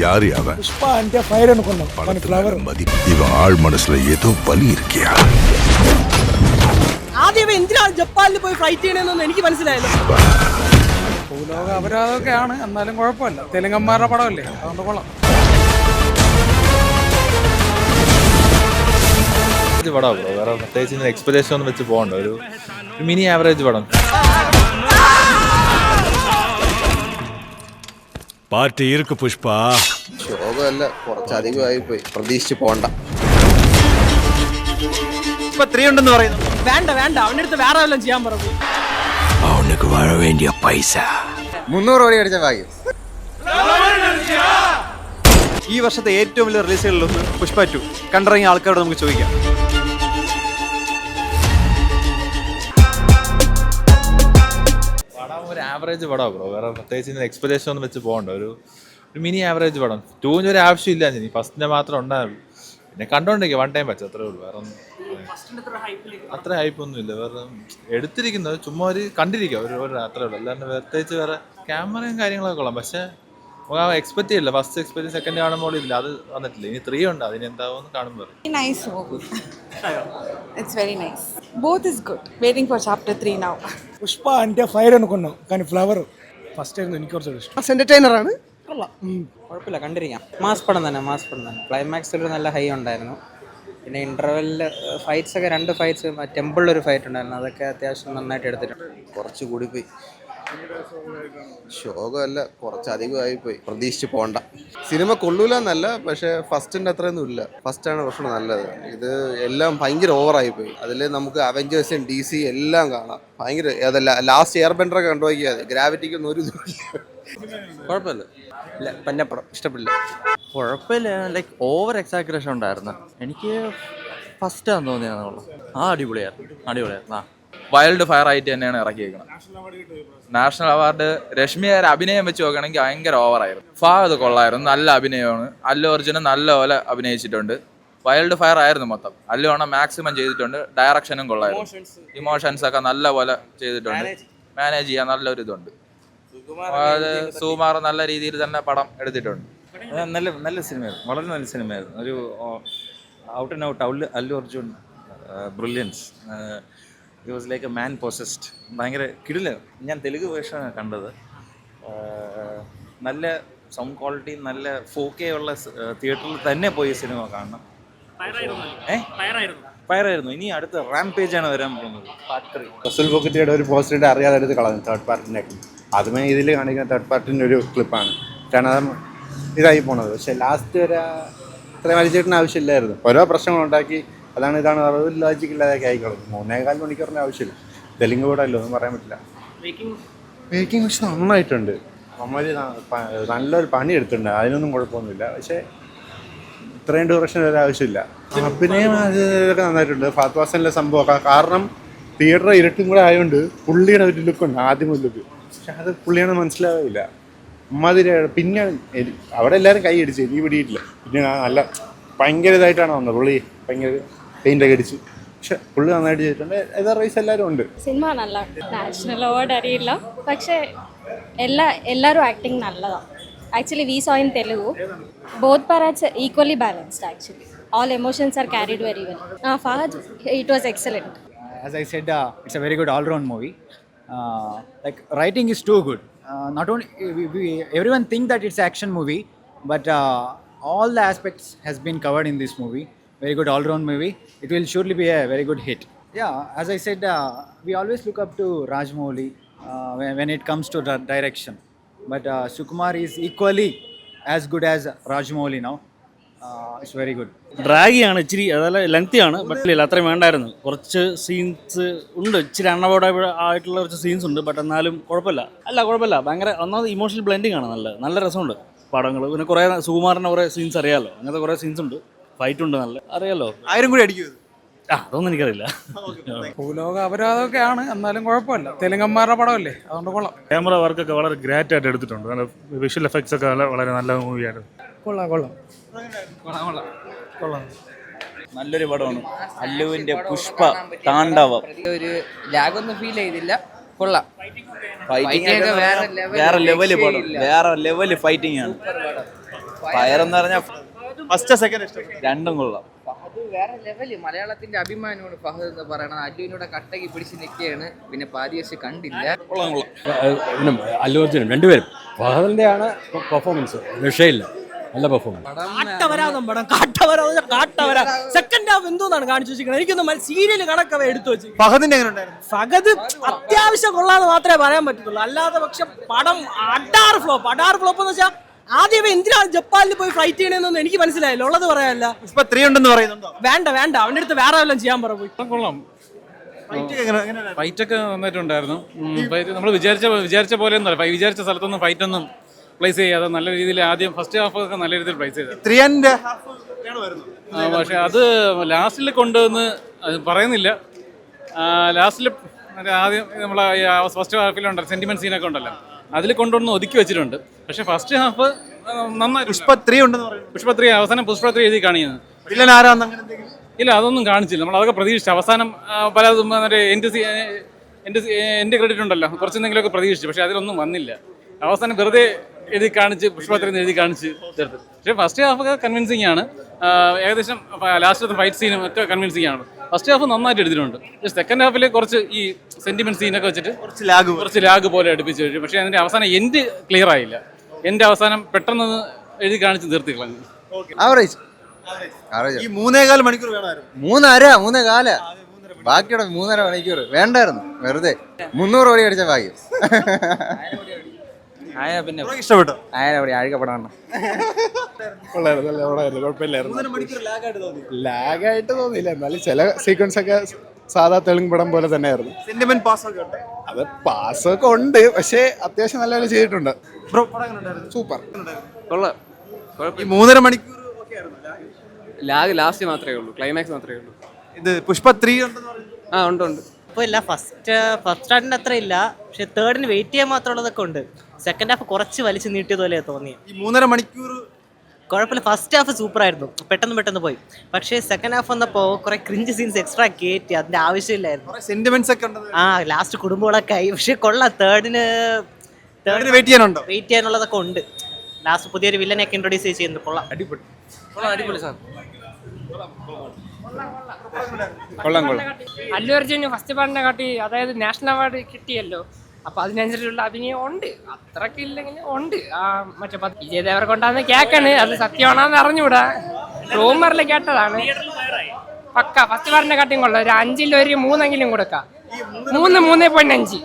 யார் ഇവ ജപ്പാനിൽ പോയി ഫ്ലൈറ്റ് എനിക്ക് മനസ്സിലായില്ല. എന്നാലും കുഴപ്പമില്ല. തെലുങ്കന്മാരുടെ പടമല്ലേ? അതുകൊണ്ട് കൊള്ളാം. പടമാണ് വേറെ പ്രത്യേകിച്ച് എക്സ്പെക്ടേഷൻ ഒന്നും വെച്ച് പോകണ്ട. ഒരു മിനി ആവറേജ് പടം. പാർട്ടി ഇருக்கு പുഷ്പ. ശോകമല്ല കുറച്ചധികമായി പോയി പ്രതീക്ഷിച്ച് പോണ്ട. പറയുന്നു. വേണ്ട വേണ്ട അടുത്ത് ചെയ്യാൻ അവനക്ക് പൈസ. ഈ വർഷത്തെ ഏറ്റവും വലിയ റിലീസുകളിലൊന്ന് പുഷ്പ ടു. കണ്ടിറങ്ങിയ ആൾക്കാരോട് നമുക്ക് ചോദിക്കാം. ആവറേജ് പടം ബ്രോ വേറെ പ്രത്യേകിച്ച് എക്സ്പെക്ടേഷൻ ഒന്നും വെച്ച് പോകണ്ട. ഒരു ഒരു മിനി ആവറേജ് പടം. ടൂവിന് ഒരു ആവശ്യമില്ല ഇനി. ഫസ്റ്റിന്റെ മാത്രം ഉണ്ടായിരുന്നു പിന്നെ കണ്ടോണ്ടിരിക്കുക വൺ ടൈം പറ്റും അത്രേ ഉള്ളൂ. വേറെ ഒന്നും അത്ര ഹൈപ്പ് ഒന്നും ഇല്ല. വേറെ എടുത്തിരിക്കുന്നത് ചുമ്മാ ഒരു കണ്ടിരിക്കുക ഒരു ഒരു അത്രേ ഉള്ളൂ. അല്ലാണ്ട് പ്രത്യേകിച്ച് വേറെ ക്യാമറയും കാര്യങ്ങളൊക്കെ കൊള്ളാം. പക്ഷെ എക്സ്പെക്ട് ചെയ്യില്ല ഫസ്റ്റ് എക്സ്പെക്ട് സെക്കൻഡ് കാണുമ്പോൾ ഇല്ല അത് വന്നിട്ടില്ല ഇനി ത്രീ ഉണ്ട് അതിന് എന്താവും കാണുമ്പോൾ nice movie. it's very nice. Both is good. Waiting for chapter 3 now. Pushpa అంటే ఫైర్ అనుకున్నాం కానీ ఫ్లవర్ ఫస్ట్ ആയിരുന്നു എനിക്ക് കുറച്ചുകൂടി ഇഷ്ടം എന്റർടൈനർ ആണ് കുഴപ്പമില്ല കണ്ടിരിക്കാം മാസ് പടം തന്നെ മാസ് പടം തന്നെ ക്ലൈമാക്സിൽ ഒരു നല്ല ഹൈ ഉണ്ടായിരുന്നു പിന്നെ ഇന്റർവെല്ലിൽ ഫൈറ്റ്സ് ഒക്കെ രണ്ട് ഫൈറ്റ്സ് ടെമ്പിളിൽ ഒരു ഫൈറ്റ് ഉണ്ടായിരുന്നു അതൊക്കെ അത്യാവശ്യം നന്നായിട്ട് എടുത്തിട്ടുണ്ട് കുറച്ച് കൂടി പോയി ശോകമല്ല കുറച്ചധികമായി പോയി പ്രതീക്ഷിച്ച് പോണ്ട. സിനിമ കൊള്ളൂല എന്നല്ല പക്ഷെ ഫസ്റ്റിന്റെ അത്രയൊന്നും ഇല്ല. ഫസ്റ്റാണ് പ്രശ്നം നല്ലത്. ഇത് എല്ലാം ഭയങ്കര ഓവറായി പോയി അതിൽ നമുക്ക് അവഞ്ചേഴ്സും ഡി സി എല്ലാം കാണാം. ഭയങ്കര അതല്ല ലാസ്റ്റ് എയർ ബെൻഡറൊക്കെ കണ്ടുപോയിക്കാതെ ഗ്രാവിറ്റിക്ക് ഗ്രാവിറ്റിക്കൊന്നും ഒരു കുഴപ്പമില്ല. ഇല്ല പന്നപ്പടം ഇഷ്ടപ്പെടില്ല. കുഴപ്പമില്ല. ലൈക്ക് ഓവർ എക്സാഗ്രേഷൻ ഉണ്ടായിരുന്നു. എനിക്ക് ഫസ്റ്റ് ആണെന്ന് തോന്നിയാന്നുള്ളൂ ആ അടിപൊളിയായിരുന്നു. അടിപൊളിയായിരുന്നു. ആ. വൈൽഡ് ഫയർ ആയിട്ട് തന്നെയാണ് ഇറക്കിയേക്കുന്നത് നാഷണൽ അവാർഡ് രശ്മിയുടെ അഭിനയം വെച്ച് നോക്കുകയാണെങ്കിൽ ഭയങ്കര ഓവറായിരുന്നു ഫാദ് കൊള്ളായിരുന്നു. നല്ല അഭിനയമാണ്. അല്ലു ഒറിജിനൽ നല്ല പോലെ അഭിനയിച്ചിട്ടുണ്ട്. വൈൽഡ് ഫയർ ആയിരുന്നു മൊത്തം. അല്ലു ആണ് മാക്സിമം ചെയ്തിട്ടുണ്ട്. ഡയറക്ഷനും കൊള്ളായിരുന്നു. ഇമോഷൻസ് ഒക്കെ നല്ല പോലെ ചെയ്തിട്ടുണ്ട് മാനേജ് ചെയ്യാൻ നല്ലൊരു ഇതുണ്ട്. അത് സുകുമാർ നല്ല രീതിയിൽ തന്നെ പടം എടുത്തിട്ടുണ്ട്. നല്ല നല്ല സിനിമയായിരുന്നു വളരെ നല്ല സിനിമയായിരുന്നു ഒരു out and out Allu Allu Arjun brilliance it was like a man possessed ഭയങ്കര കിടില. ഞാൻ തെലുങ്ക് വേഷമാണ് കണ്ടത്. നല്ല സൗണ്ട് ക്വാളിറ്റി നല്ല ഫോക്കെ ഉള്ള തിയേറ്ററിൽ തന്നെ പോയി സിനിമ കാണണം. ഫയറായിരുന്നു. ഇനി അടുത്ത റാം ആണ് വരാൻ പോകുന്നത്. റസൽ ബൊക്കറ്റിയുടെ ഒരു പോസ്റ്റർ അറിയാതെ എടുത്ത് കളഞ്ഞു. തേർഡ് പാർട്ടിന്റെ അതുമേ ഇതിൽ കാണിക്കുന്ന തേർഡ് പാർട്ടിന്റെ ഒരു ക്ലിപ്പാണ് കാരണം ഇതായി പോണത്. പക്ഷെ ലാസ്റ്റ് വരെ ഇത്രയും വലിച്ചേട്ടിന് ആവശ്യമില്ലായിരുന്നു. ഓരോ പ്രശ്നങ്ങളുണ്ടാക്കി അതാണ് ഇതാണ് ഒരു ലോജിക്ക് ആയിക്കോളും. മൂന്നേകാൽ മണിക്കൂറിന്റെ ആവശ്യമില്ല. തെലുങ്ക് അല്ലോ ഒന്നും പറയാൻ പറ്റില്ല. മേക്കിംഗ് പക്ഷെ നന്നായിട്ടുണ്ട്. നമ്മൾ നല്ലൊരു പണി എടുത്തിട്ടുണ്ട്. അതിനൊന്നും കുഴപ്പമൊന്നുമില്ല. പക്ഷേ ഇത്രയും ഡ്യൂറേഷൻ വരെ ആവശ്യമില്ല. അഭിനയം ഇതൊക്കെ നന്നായിട്ടുണ്ട്. ഫാത്ത് വാസനിലെ സംഭവമൊക്കെ. കാരണം തിയേറ്റർ ഇരുട്ടും കൂടെ ആയതുകൊണ്ട് പുള്ളിയുടെ ഒരു ലുക്കുണ്ട് ആദ്യം ഒരു ലുക്ക് പക്ഷെ അത് പുള്ളിയാണ് മനസ്സിലാവില്ല. അമ്മാതിരി പിന്നെ അവിടെ എല്ലാവരും കൈ അടിച്ച് എനിക്ക് പിടിയിട്ടില്ല പിന്നെ നല്ല ഭയങ്കര ഇതായിട്ടാണ് വന്നത്. പുള്ളി ഭയങ്കര പെയിന്റൊക്കെ അടിച്ചു. പക്ഷെ പുള്ളി നന്നായിട്ട് ചെയ്തിട്ടുണ്ട്. അതർവൈസ് എല്ലാവരും ഉണ്ട്. സിനിമ നല്ല നാഷണൽ അവാർഡ് അറിയില്ല. പക്ഷെ എല്ലാ എല്ലാവരും ആക്ടിങ് നല്ലതാണ് actually we saw in Telugu both parts equally balanced actually all emotions are carried very well ആ Fahadh it was excellent as I said, uh, it's a very good all-round movie. Uh, like writing is too good. Uh, not only we, we, everyone think that it's action movie, but uh, all the aspects has been covered in this movie. Very good all-round movie. It will surely be a very good hit. Yeah, as I said, uh, we always look up to Rajmouli uh, when, when it comes to di- direction. But uh, Sukumar is equally as good as Rajmouli now. Uh, it's very good. ഡ്രാഗിയാണ് ഇച്ചിരി അതല്ല ലെങ്തിയാണ് but ഇല്ല അത്രയും വേണ്ടായിരുന്നു കുറച്ച് scenes ഉണ്ട് ഇച്ചിരി അണ്ണവോടെ ആയിട്ടുള്ള കുറച്ച് സീൻസ് ഉണ്ട് ബട്ട് എന്നാലും കുഴപ്പമില്ല അല്ല കുഴപ്പമില്ല ഭയങ്കര ഒന്നാമത് ഇമോഷണൽ ബ്ലെൻഡിങ് ആണ് നല്ല നല്ല രസമുണ്ട് പടങ്ങൾ പിന്നെ കുറേ സുകുമാറിന്റെ കുറേ സീൻസ് അറിയാമല്ലോ അങ്ങനത്തെ കുറേ സീൻസ് ഉണ്ട് ഫൈറ്റ് ഉണ്ട് നല്ല അറിയാലോ? ആയിരം കൂടി അടിക്കും ആ അതൊന്നും എനിക്കറിയില്ല. ഭൂലോക അപരാധമൊക്കെയാണ് എന്നാലും കുഴപ്പമില്ല. തെലുങ്കന്മാരുടെ പടമല്ലേ? അതുകൊണ്ട് കൊള്ളാം. ക്യാമറ വർക്കൊക്കെ വളരെ ഗ്രാറ്റ് ആയിട്ട് എടുത്തിട്ടുണ്ട്. നല്ല വിഷ്വൽ എഫക്ട്സ് ഒക്കെ വളരെ നല്ല മൂവിയാണ് കൊള്ളാം കൊള്ളാം. കൊള്ളാം നല്ലൊരു പടമാണ്. അല്ലുവിന്റെ പുഷ്പ താണ്ഡവം. ഒരു ലാഗൊന്നും ഫീൽ ചെയ്തില്ല. കൊള്ളാം. വേറെ ലെവൽ പടം. വേറെ ലെവൽ ഫൈറ്റിംഗ് ആണ്. ഫയർ എന്ന് പറഞ്ഞാൽ ഫസ്റ്റ് സെക്കൻഡ് ഇഷ്ടപ്പെട്ടു. രണ്ടും കൊള്ളാം. ഫഹദ് വേറെ ലെവൽ മലയാളത്തിന്റെ അഭിമാനമാണ് ഫഹദ് എന്ന് പറയണത്. അല്ലുവിനോട് കട്ടക്ക് പിടിച്ച് നിൽക്കുകയാണ്. പിന്നെ പാതി കണ്ടില്ല കണ്ടില്ല. കൊള്ളാം അല്ലു അർജുനും രണ്ടുപേരും. ഫഹദിന്റെ ആണ് പെർഫോമൻസ് രക്ഷയില്ല നല്ല പെർഫോമൻസ് കാട്ടവരാതം പടം കാട്ടവരാ കാട്ടവരാ. സെക്കൻഡ് ഹാഫ് എന്തോന്നാണ് കാണിച്ചു വെച്ചിരിക്കുന്നത്? എനിക്കൊന്നും സീരിയൽ കണക്കവ എടുത്തു വെച്ചു. ഫഹദിന്റെ ഫഹദ് അത്യാവശ്യം കൊള്ളാന്ന് മാത്രമേ പറയാൻ പറ്റത്തുള്ളൂ. അല്ലാതെ പക്ഷെ പടം അടാർ ഫ്ലോപ്പ് അടാർ ഫ്ലോപ്പ് എന്ന് വെച്ചാൽ ആദ്യമേ എന്തിനാണ് ജപ്പാനിൽ പോയി ഫ്ലൈറ്റ് ചെയ്യണമെന്നൊന്നും എനിക്ക് മനസ്സിലായില്ല. ഉള്ളത് പറയാനല്ല. ഇപ്പൊ ത്രീ ഉണ്ടെന്ന് പറയുന്നുണ്ടോ? വേണ്ട വേണ്ട. അവന്റെ അടുത്ത് വേറെ വല്ലതും ചെയ്യാൻ പറ പോയി. കൊള്ളാം. ഫൈറ്റ് എങ്ങനെ എങ്ങനെ ഫൈറ്റ് ഒക്കെ നന്നായിട്ടുണ്ടായിരുന്നു. ഫൈറ്റ് നമ്മൾ വിചാരിച്ച വിചാരിച്ച പോലെ ഒന്നും വിചാരിച്ച സ്ഥലത്തൊന്നും ഫൈറ്റ് ഒന്നും പ്ലേസ് ചെയ്യാതെ നല്ല രീതിയിൽ ആദ്യം ഫസ്റ്റ് ഹാഫ് ഒക്കെ നല്ല രീതിയിൽ പ്ലേസ് ചെയ്തത്. പക്ഷെ അത് ലാസ്റ്റിൽ കൊണ്ടുവന്ന് അത് പറയുന്നില്ല. ലാസ്റ്റിൽ ആദ്യം നമ്മളെ ഫസ്റ്റ് ഹാഫിലുണ്ട് സെന്റിമെന്റ് സീനൊക്കെ ഉണ്ടല്ലോ. അതിൽ കൊണ്ടുവന്ന് ഒതുക്കി വെച്ചിട്ടുണ്ട്. പക്ഷെ ഫസ്റ്റ് ഹാഫ് നന്നായി. പുഷ്പ ത്രീ ഉണ്ടെന്ന് പറയുന്നു. പുഷ്പത്രി അവസാനം പുഷ്പത്രി എഴുതി കാണിക്കുന്നത് വില്ലൻ ആരാന്ന് അങ്ങനെ എന്തെങ്കിലും? ഇല്ല അതൊന്നും കാണിച്ചില്ല. നമ്മൾ അതൊക്കെ പ്രതീക്ഷിച്ചു. അവസാനം പല എന്റെ എന്റെ എന്റെ ക്രെഡിറ്റ് ഉണ്ടല്ലോ. കുറച്ചെന്തെങ്കിലുമൊക്കെ പ്രതീക്ഷിച്ചു. പക്ഷെ അതിലൊന്നും വന്നില്ല. അവസാനം വെറുതെ എഴുതി കാണിച്ച് പുഷ്പത്രി എന്ന് എഴുതി കാണിച്ച് തീർത്ത് പക്ഷേ ഫസ്റ്റ് ഹാഫ് ഒക്കെ കൺവിൻസിങ് ആണ്. ഏകദേശം ലാസ്റ്റ് ഫൈറ്റ് സീനും ഒക്കെ കൺവിൻസിങ് ആണ്. ഫസ്റ്റ് ഹാഫ് നന്നായിട്ട് എടുത്തിട്ടുണ്ട്. സെക്കൻഡ് ഹാഫിൽ കുറച്ച് ഈ സെന്റിമെന്റ് സീനൊക്കെ വെച്ചിട്ട് കുറച്ച് ലാഗ് കുറച്ച് ലാഗ് പോലെ അടുപ്പിച്ച് കഴിഞ്ഞു പക്ഷേ അതിന്റെ അവസാനം എൻഡ് ക്ലിയർ ആയില്ല. എന്റെ അവസാനം പെട്ടെന്ന് എഴുതി കാണിച്ച് നിർത്തി കളഞ്ഞു ആവറേജ് ഈ മൂന്നേകാൽ മണിക്കൂർ വേണമായിരുന്നു. മൂന്നര മൂന്നേകാല. ബാക്കിയുടെ മൂന്നര മണിക്കൂർ. വേണ്ടായിരുന്നു. വെറുതെ. മുന്നൂറ് കോടി അടിച്ച ഭാഗ്യം. ആയ പിന്നെ കുറേ ഇഷ്ടപ്പെട്ടു. ആയ അവിടെ അഴുകപ്പെടാണ് കൊള്ളായിരുന്നു നല്ല പടമായിരുന്നു കുഴപ്പമില്ലായിരുന്നു. മൂന്നര മണിക്കൂർ ലാഗായിട്ട് തോന്നി. ലാഗായിട്ട് തോന്നിയില്ല. എന്നാലും ചില സീക്വൻസ് ഒക്കെ സാധാ തെലുങ്ക് പടം പോലെ തന്നെയായിരുന്നു. സെന്റിമെന്റ് പാസ് ഒക്കെ ഉണ്ട്. അത് പാസ്സൊക്കെ ഉണ്ട്. പക്ഷേ അത്യാവശ്യം നല്ല പോലെ ചെയ്തിട്ടുണ്ട്. സൂപ്പർ കൊള്ളാം മൂന്നര മണിക്കൂർ ലാഗ് ലാസ്റ്റ് മാത്രമേ ഉള്ളൂ. ക്ലൈമാക്സ് മാത്രമേ ഉള്ളൂ. ഇത് പുഷ്പ ത്രീ ആ ഉണ്ട് ഉണ്ട്. ഇപ്പോൾ ഇല്ല. ഫസ്റ്റ് ഫസ്റ്റ് സ്റ്റാർട്ടിന്റെ അത്ര ഇല്ല. പക്ഷെ തേർഡിന് വെയിറ്റ് ചെയ്യാൻ മാത്രമുള്ളതൊക്കെ ഉണ്ട്. സെക്കൻഡ് ഹാഫ് കുറച്ച് വലിച്ചു നീട്ടിയതുപോലെ തോന്നി ഈ മൂന്നര മണിക്കൂർ കുഴപ്പമില്ല ഫസ്റ്റ് ഹാഫ് സൂപ്പർ ആയിരുന്നു പെട്ടെന്ന് പെട്ടെന്ന് പോയി. പക്ഷേ സെക്കൻഡ് ഹാഫ് വന്നപ്പോൾ കുറെ ക്രിഞ്ച് സീൻസ് എക്സ്ട്രാ കയറ്റി അതിന്റെ ആവശ്യമില്ലായിരുന്നു. കുറെ സെന്റിമെന്റ്സ് ഒക്കെ ആ ലാസ്റ്റ് കുടുംബങ്ങളൊക്കെ ആയി. പക്ഷേ കൊള്ളാം. തേർഡിന് തേർഡിന് വെയിറ്റ് ചെയ്യാനുണ്ടോ? വെയിറ്റ് ചെയ്യാനുള്ളതൊക്കെ ഉണ്ട്. ലാസ്റ്റ് പുതിയൊരു വില്ലനെയൊക്കെ ഇൻട്രൊഡ്യൂസ് ചെയ്യുന്നു. കൊള്ളാം. അടിപൊളി. അടിപൊളി സാർ. കൊള്ളാം കൊള്ളാം. അല്ലു അർജുന് ഫസ്റ്റ് പാടിനെ കാട്ടി അതായത് നാഷണൽ അവാർഡ് കിട്ടിയല്ലോ. അപ്പൊ അതിനനുസരിച്ചുള്ള അഭിനയം ഉണ്ട്. അത്രയ്ക്ക് ഇല്ലെങ്കിലും ഉണ്ട്. ആ മറ്റേ പത്ത് വിജയ് ദേവർ കൊണ്ടാന്ന് കേക്കാണ്. അത് സത്യമാണെന്ന് അറിഞ്ഞൂടാ റൂമറിൽ കേട്ടതാണ്. പക്ക ഫസ്റ്റ് പറഞ്ഞ കാട്ടിയും കൊള്ളാം. ഒരു അഞ്ചിൽ ഒരു മൂന്നെങ്കിലും കൊടുക്കാം. മൂന്ന് മൂന്ന് പോയിന്റ് അഞ്ച്.